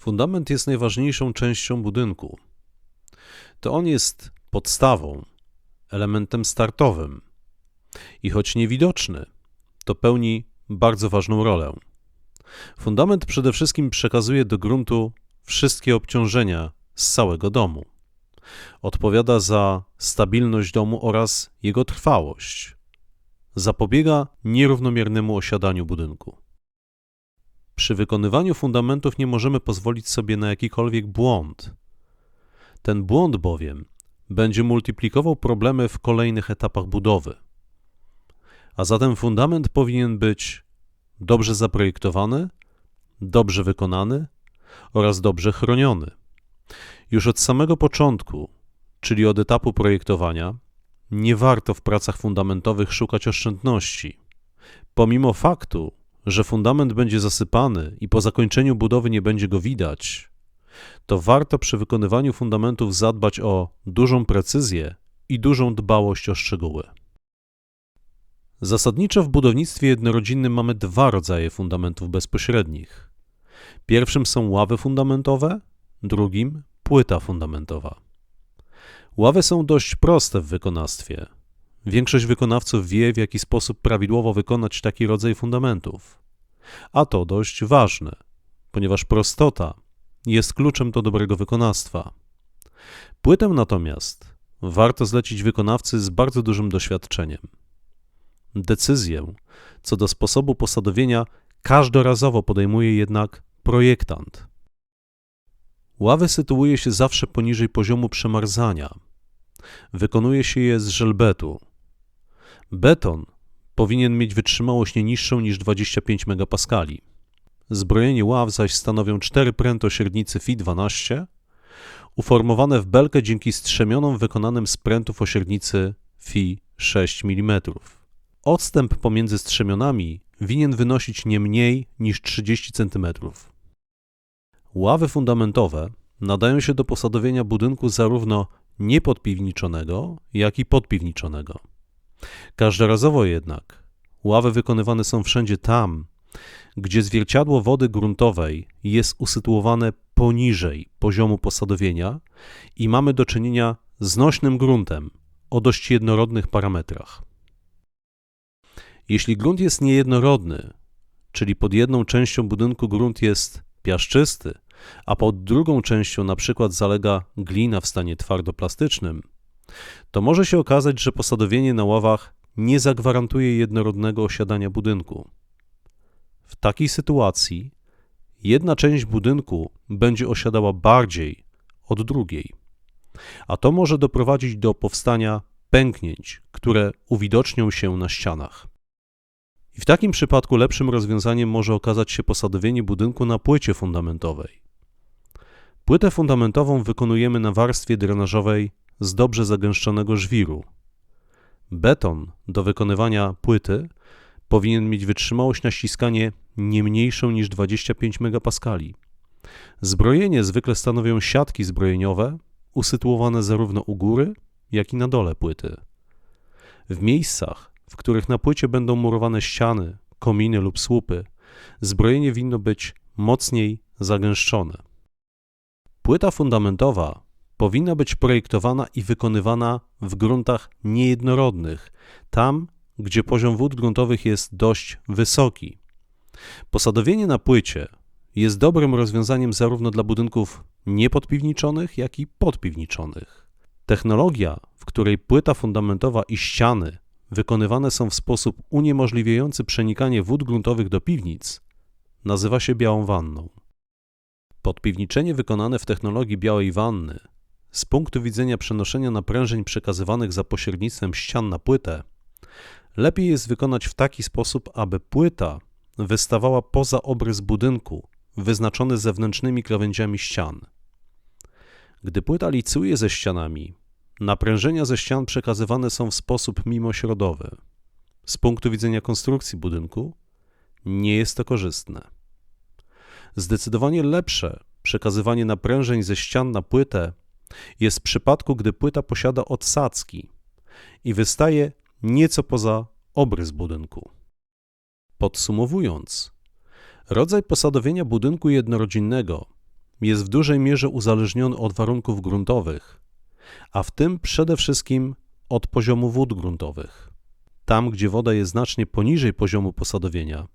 Fundament jest najważniejszą częścią budynku. To on jest podstawą, elementem startowym i choć niewidoczny, to pełni bardzo ważną rolę. Fundament przede wszystkim przekazuje do gruntu wszystkie obciążenia z całego domu. Odpowiada za stabilność domu oraz jego trwałość. Zapobiega nierównomiernemu osiadaniu budynku. Przy wykonywaniu fundamentów nie możemy pozwolić sobie na jakikolwiek błąd. Ten błąd bowiem będzie multiplikował problemy w kolejnych etapach budowy. A zatem fundament powinien być dobrze zaprojektowany, dobrze wykonany oraz dobrze chroniony. Już od samego początku, czyli od etapu projektowania, nie warto w pracach fundamentowych szukać oszczędności. Pomimo faktu, że fundament będzie zasypany i po zakończeniu budowy nie będzie go widać, to warto przy wykonywaniu fundamentów zadbać o dużą precyzję i dużą dbałość o szczegóły. Zasadniczo w budownictwie jednorodzinnym mamy dwa rodzaje fundamentów bezpośrednich. Pierwszym są ławy fundamentowe, drugim płyta fundamentowa. Ławy są dość proste w wykonawstwie. Większość wykonawców wie, w jaki sposób prawidłowo wykonać taki rodzaj fundamentów. A to dość ważne, ponieważ prostota jest kluczem do dobrego wykonawstwa. Płytę natomiast warto zlecić wykonawcy z bardzo dużym doświadczeniem. Decyzję co do sposobu posadowienia każdorazowo podejmuje jednak projektant. Ławy sytuuje się zawsze poniżej poziomu przemarzania. Wykonuje się je z żelbetu. Beton powinien mieć wytrzymałość nie niższą niż 25 MPa. Zbrojenie ław zaś stanowią cztery pręty o średnicy Fi12, uformowane w belkę dzięki strzemionom wykonanym z prętów o średnicy Fi 6 mm. Odstęp pomiędzy strzemionami winien wynosić nie mniej niż 30 cm. Ławy fundamentowe nadają się do posadowienia budynku zarówno niepodpiwniczonego, jak i podpiwniczonego. Każdorazowo jednak ławy wykonywane są wszędzie tam, gdzie zwierciadło wody gruntowej jest usytuowane poniżej poziomu posadowienia i mamy do czynienia z nośnym gruntem o dość jednorodnych parametrach. Jeśli grunt jest niejednorodny, czyli pod jedną częścią budynku grunt jest piaszczysty, a pod drugą częścią na przykład zalega glina w stanie twardoplastycznym, to może się okazać, że posadowienie na ławach nie zagwarantuje jednorodnego osiadania budynku. W takiej sytuacji jedna część budynku będzie osiadała bardziej od drugiej, a to może doprowadzić do powstania pęknięć, które uwidocznią się na ścianach. I w takim przypadku lepszym rozwiązaniem może okazać się posadowienie budynku na płycie fundamentowej. Płytę fundamentową wykonujemy na warstwie drenażowej z dobrze zagęszczonego żwiru. Beton do wykonywania płyty powinien mieć wytrzymałość na ściskanie nie mniejszą niż 25 MPa. Zbrojenie zwykle stanowią siatki zbrojeniowe usytuowane zarówno u góry, jak i na dole płyty. W miejscach, w których na płycie będą murowane ściany, kominy lub słupy, zbrojenie winno być mocniej zagęszczone. Płyta fundamentowa powinna być projektowana i wykonywana w gruntach niejednorodnych, tam gdzie poziom wód gruntowych jest dość wysoki. Posadowienie na płycie jest dobrym rozwiązaniem zarówno dla budynków niepodpiwniczonych, jak i podpiwniczonych. Technologia, w której płyta fundamentowa i ściany wykonywane są w sposób uniemożliwiający przenikanie wód gruntowych do piwnic, nazywa się białą wanną. Podpiwniczenie wykonane w technologii białej wanny z punktu widzenia przenoszenia naprężeń przekazywanych za pośrednictwem ścian na płytę, lepiej jest wykonać w taki sposób, aby płyta wystawała poza obrys budynku, wyznaczony zewnętrznymi krawędziami ścian. Gdy płyta licuje ze ścianami, naprężenia ze ścian przekazywane są w sposób mimośrodowy. Z punktu widzenia konstrukcji budynku nie jest to korzystne. Zdecydowanie lepsze przekazywanie naprężeń ze ścian na płytę jest w przypadku, gdy płyta posiada odsadzki i wystaje nieco poza obrys budynku. Podsumowując, rodzaj posadowienia budynku jednorodzinnego jest w dużej mierze uzależniony od warunków gruntowych, a w tym przede wszystkim od poziomu wód gruntowych. Tam, gdzie woda jest znacznie poniżej poziomu posadowienia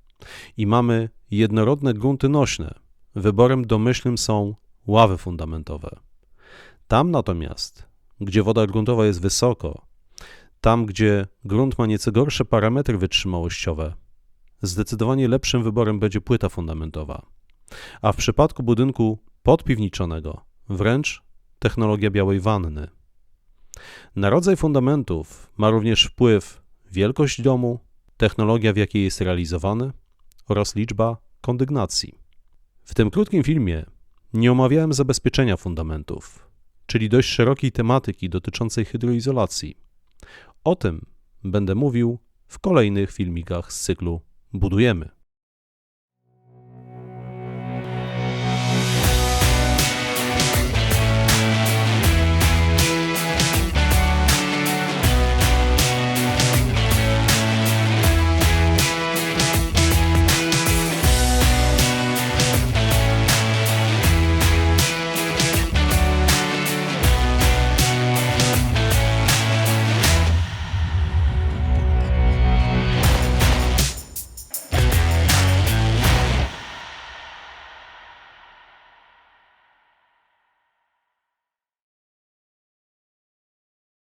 i mamy jednorodne grunty nośne, wyborem domyślnym są ławy fundamentowe. Tam natomiast, gdzie woda gruntowa jest wysoko, tam, gdzie grunt ma nieco gorsze parametry wytrzymałościowe, zdecydowanie lepszym wyborem będzie płyta fundamentowa. A w przypadku budynku podpiwniczonego wręcz technologia białej wanny. Na rodzaj fundamentów ma również wpływ wielkość domu, technologia w jakiej jest realizowany oraz liczba kondygnacji. W tym krótkim filmie nie omawiałem zabezpieczenia fundamentów, czyli dość szerokiej tematyki dotyczącej hydroizolacji. O tym będę mówił w kolejnych filmikach z cyklu Budujemy.